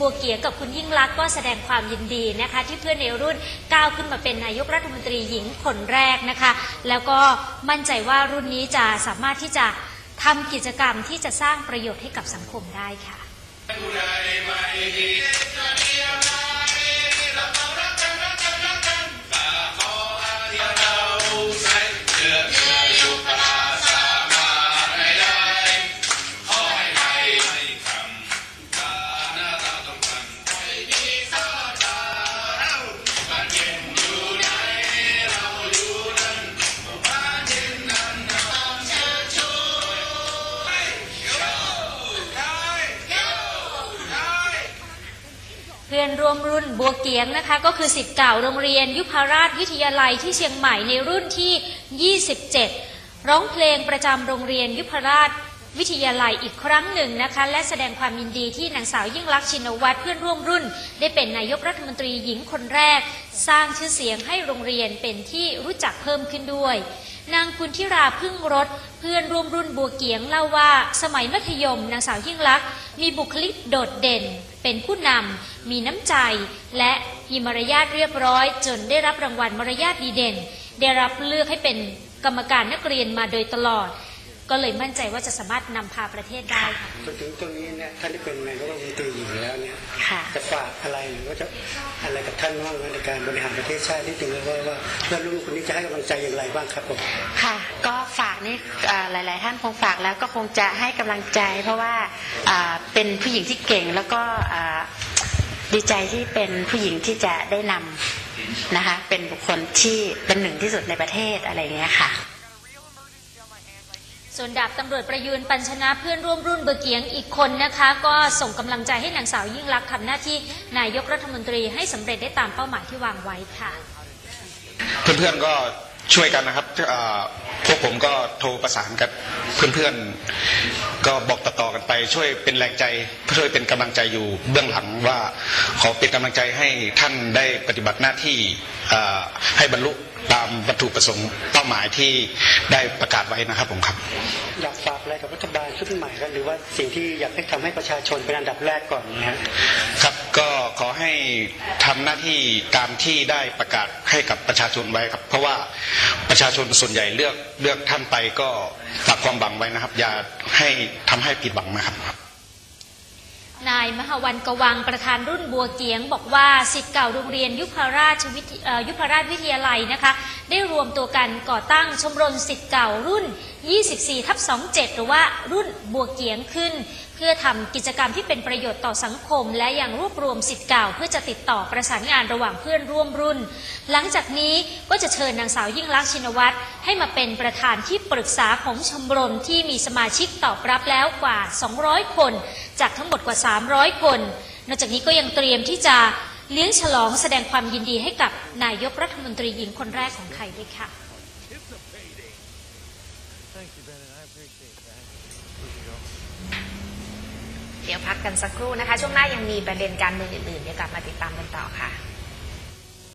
บัวเกียกับคุณยิ่งรักก็แสดงความยินดีนะคะ ที่เพื่อนในรุ่นก้าวขึ้นมาเป็นนายกรัฐมนตรีหญิงคนแรกนะคะ แล้วก็มั่นใจว่ารุ่นนี้จะสามารถที่จะทำกิจกรรมที่จะสร้างประโยชน์ให้กับสังคมได้ค่ะ นร่วมรุ่นบัวเกียงนะคะ ก็คือสิทธิ์เก่าโรงเรียน ยุพราชวิทยาลัยที่เชียงใหม่ในรุ่นที่ 27 ร้องเพลงประจำโรงเรียนยุพราชวิทยาลัยอีกครั้งหนึ่งนะคะ และแสดงความยินดีที่นางสาวยิ่งลักษณ์ชินวัตรเพื่อนร่วมรุ่น ได้เป็นนายกรัฐมนตรีหญิงคนแรก สร้างชื่อเสียงให้โรงเรียนเป็นที่รู้จักเพิ่มขึ้นด้วย นางคุณทิราพึ่งรถ เพื่อนร่วมรุ่นบัวเกียงเล่าว่าสมัยมัธยมนางสาวยิ่งลักษณ์มีบุคลิกโดดเด่น เป็นผู้นำมีน้ำใจ และมีมารยาทเรียบร้อย จนได้รับรางวัลมารยาทดีเด่น ได้รับเลือกให้เป็นกรรมการนักเรียนมาโดยตลอด ก็เลยมั่นใจว่าจะสามารถนำพาประเทศได้ค่ะจนถึงตรงนี้เนี่ยท่านที่เป็นนายกรัฐมนตรีอยู่แล้วเนี่ยค่ะจะฝากอะไรหรือว่าจะอะไรกับท่านบ้างในการบริหารประเทศชาติที่ถึงว่าว่าเพื่อนรุ่นคนนี้จะให้กำลังใจอย่างไรบ้างครับผมค่ะ ก็ฝากนี่เอ่อหลาย ๆ ท่านคงฝากแล้วก็คงจะให้กำลังใจ เพราะว่าอ่าเป็นผู้หญิงที่เก่งแล้วก็อ่าดีใจที่เป็นผู้หญิงที่จะได้นำนะคะเป็นบุคคลที่เป็นหนึ่งที่สุดในประเทศอะไรอย่างเงี้ยค่ะ ส่วนดาบตำรวจประยูนปัญชนะเพื่อนร่วมรุ่นเบอร์เกียงอีกคนนะคะ ก็ส่งกำลังใจให้นางสาวยิ่งลักษณ์ทำหน้าที่นายกรัฐมนตรีให้สำเร็จได้ตามเป้าหมายที่วางไว้ค่ะ เพื่อนๆก็ช่วยกันนะครับพวกผมก็โทรประสานกับเพื่อนๆ ก็บอกต่อๆกันไป ช่วยเป็นแรงใจช่วยเป็นกำลังใจอยู่เบื้องหลังว่าขอเป็นกำลังใจให้ท่านได้ปฏิบัติหน้าที่ให้บรรลุ ตามวัตถุประสงค์เป้าหมายที่ได้ประกาศไว้นะครับผมครับอยากฝากอะไรกับรัฐบาลชุดใหม่ครับหรือว่าสิ่งที่อยากให้ทำให้ประชาชนเป็นอันดับแรกก่อนนะฮะครับก็ขอให้ทำหน้าที่ตามที่ได้ประกาศให้กับประชาชนไว้ครับ เพราะว่าประชาชนส่วนใหญ่เลือกเลือกท่านไปก็ฝากความหวังไว้นะครับ อย่าให้ทำให้ผิดหวังนะครับ นายมหาวันกวังประธานรุ่นบัวเกียง บอกว่าสิทธิ์เก่าโรงเรียนยุพราชวิยุพราชวิทยาลัยนะคะ ได้รวมตัวกันก่อตั้งชมรมสิทธิ์เก่ารุ่น 24ทับ27 หรือว่ารุ่นบัวเกียงขึ้น เพื่อทำกิจกรรมที่เป็นประโยชน์ต่อสังคม และยังรวบรวมสิทธิ์เก่า เพื่อจะติดต่อประสานงานระหว่างเพื่อนร่วมรุ่น หลังจากนี้ก็จะเชิญนางสาวยิ่งลักษณ์ชินวัตรให้มาเป็นประธานที่ปรึกษาของชมรมที่มีสมาชิกตอบรับแล้วกว่า 200 คน จากทั้งหมดกว่า 300 คน นอกจากนี้ก็ยังเตรียมที่จะเลี้ยงฉลองแสดงความยินดีให้กับนายกรัฐมนตรีหญิงคนแรกของไทยด้วยค่ะ เดี๋ยวพักกันสักครู่นะคะ ช่วงหน้ายังมีประเด็นการเมืองอื่นๆ เดี๋ยวกลับมาติดตามกันต่อค่ะ